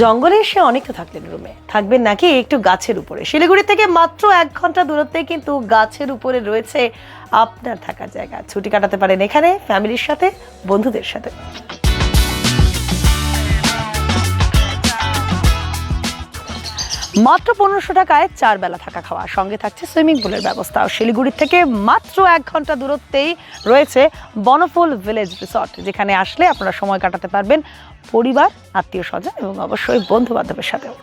জঙ্গলে এসে অনেক তো থাকলেন রুমে। থাকবেন নাকি একটু গাছের উপরে। শিলিগুড়ি থেকে মাত্র এক ঘণ্টা দূরত্বে কিন্তু গাছের উপরে রয়েছে আপনার থাকার জায়গা। ছুটি কাটাতে পারেন এখানে, ফ্যামিলির সাথে, বন্ধুদের সাথে। মাত্র পনেরোশো টাকায় চার বেলা থাকা খাওয়া। সঙ্গে থাকছে সুইমিং পুলের ব্যবস্থা। শিলিগুড়ির থেকে মাত্র এক ঘণ্টা দূরত্বেই রয়েছে বনফুল ভিলেজ রিসর্ট, যেখানে আসলে আপনারা সময় কাটাতে পারবেন পরিবার, আত্মীয় স্বজন এবং অবশ্যই বন্ধু বান্ধবের সাথেও।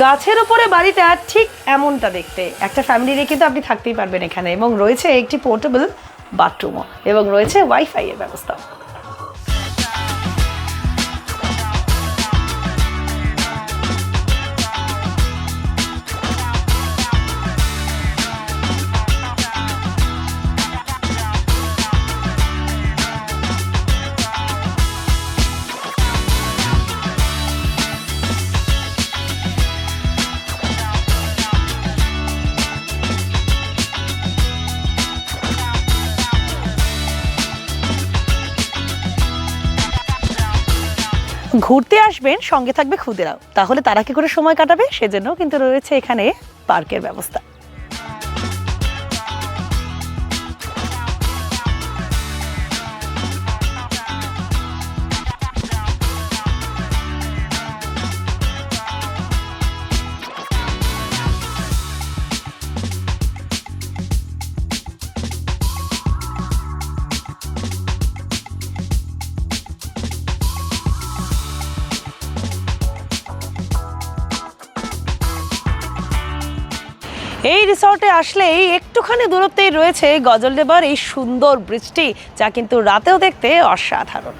গাছের উপরে বাড়িটা ঠিক এমনটা দেখতে। একটা ফ্যামিলি নিয়ে তো আপনি থাকতেই পারবেন এখানে এবং রয়েছে একটি পোর্টেবল বাথরুমও এবং রয়েছে ওয়াইফাইয়ের ব্যবস্থা। ঘুরতে আসবেন, সঙ্গে থাকবে খুদেরাও। তাহলে তারা কি করে সময় কাটাবে? সেজন্য কিন্তু রয়েছে এখানে পার্কের ব্যবস্থা। এই রিসর্টে আসলেই একটুখানি দূরত্বেই রয়েছে গজলডেবার এই সুন্দর ব্রিজটি যা কিন্তু রাতেও দেখতে অসাধারণ।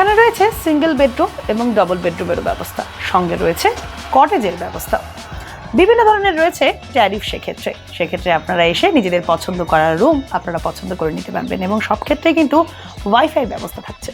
এখানে রয়েছে সিঙ্গেল বেডরুম এবং ডবল বেডরুমেরও ব্যবস্থা। সঙ্গে রয়েছে কটেজের ব্যবস্থা। বিভিন্ন ধরনের রয়েছে ট্যারিফ সেক্ষেত্রে। সেক্ষেত্রে আপনারা এসে নিজেদের পছন্দ করার রুম আপনারা পছন্দ করে নিতে পারবেন এবং সব ক্ষেত্রে কিন্তু ওয়াইফাই ব্যবস্থা থাকছে।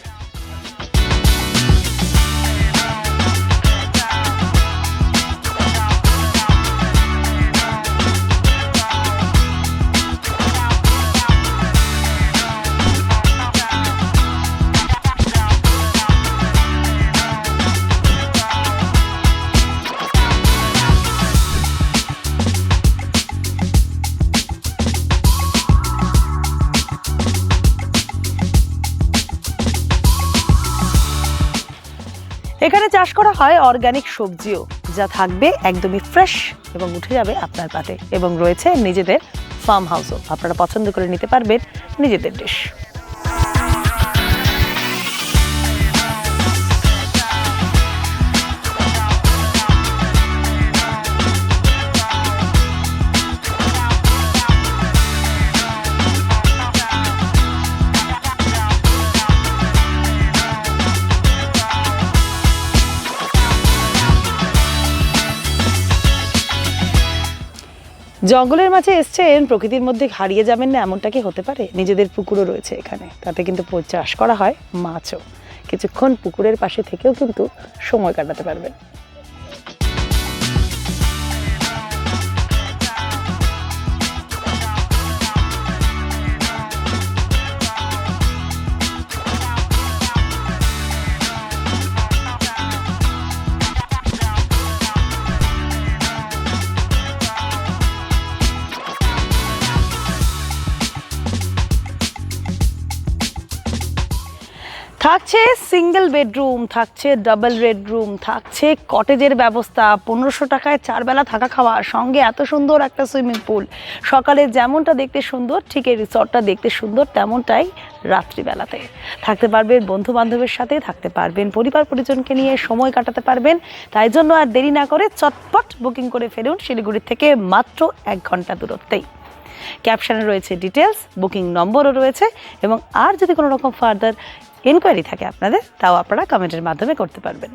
এখানে চাষ করা হয় অর্গানিক সবজিও, যা থাকবে একদমই ফ্রেশ এবং উঠে যাবে আপনার পাতে। এবং রয়েছে নিজেদের ফার্ম হাউসও আপনারা পছন্দ করে নিতে পারবেন নিজেদের ডিশ জঙ্গলের মাঝে এসছেন, প্রকৃতির মধ্যে হারিয়ে যাবেন না এমনটা কি হতে পারে? নিজেদের পুকুরও রয়েছে এখানে। তাতে কিন্তু চাষ করা হয় মাছও। কিছুক্ষণ পুকুরের পাশে থেকেও কিন্তু সময় কাটাতে পারবেন। থাকছে সিঙ্গেল বেডরুম থাকছে ডাবল বেডরুম থাকছে কটেজের ব্যবস্থা। পনেরোশো টাকায় চারবেলা থাকা খাওয়া সঙ্গে এত সুন্দর একটা সুইমিং পুল সকালে যেমনটা দেখতে সুন্দর, ঠিক এই রিসর্টটা দেখতে সুন্দর, তেমনটাই রাত্রিবেলাতে। থাকতে পারবেন বন্ধু বান্ধবের সাথে, থাকতে পারবেন পরিবার পরিজনকে নিয়ে সময় কাটাতে পারবেন। তাই জন্য আর দেরি না করে চটপট বুকিং করে ফেলুন শিলিগুড়ি থেকে মাত্র এক ঘণ্টা দূরত্বেই। ক্যাপশনে রয়েছে ডিটেলস বুকিং নম্বরও রয়েছে এবং আর যদি কোনো রকম ফার্দার এনকোয়ারি থাকে আপনাদের তাও আপনারা কমেন্টের মাধ্যমে করতে পারবেন।